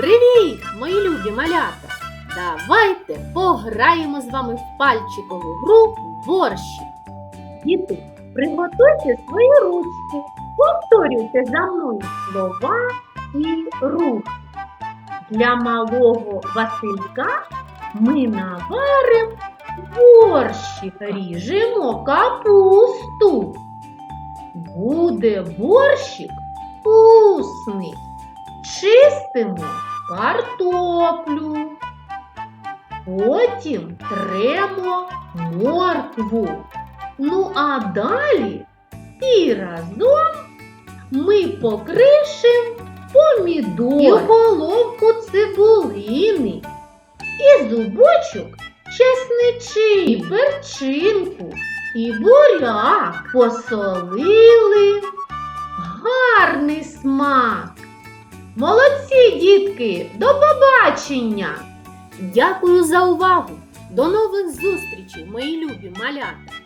Привіт, мої любі малята! Давайте пограємо з вами в пальчикову гру борщі. Діти, приготуйте свої ручки, повторюйте за мною слова і рухи. Для малого Василька ми наваримо борщі, ріжемо капусту. Буде борщик вкусний. Чистимо картоплю. Потім тремо моркву. Ну а далі і разом ми покришимо помідор, і головку цибулини, і зубочок чесничи, і перчинку, і буряк посолили. Гарний смак. Дітки, до побачення! Дякую за увагу! До нових зустрічей, мої любі малята!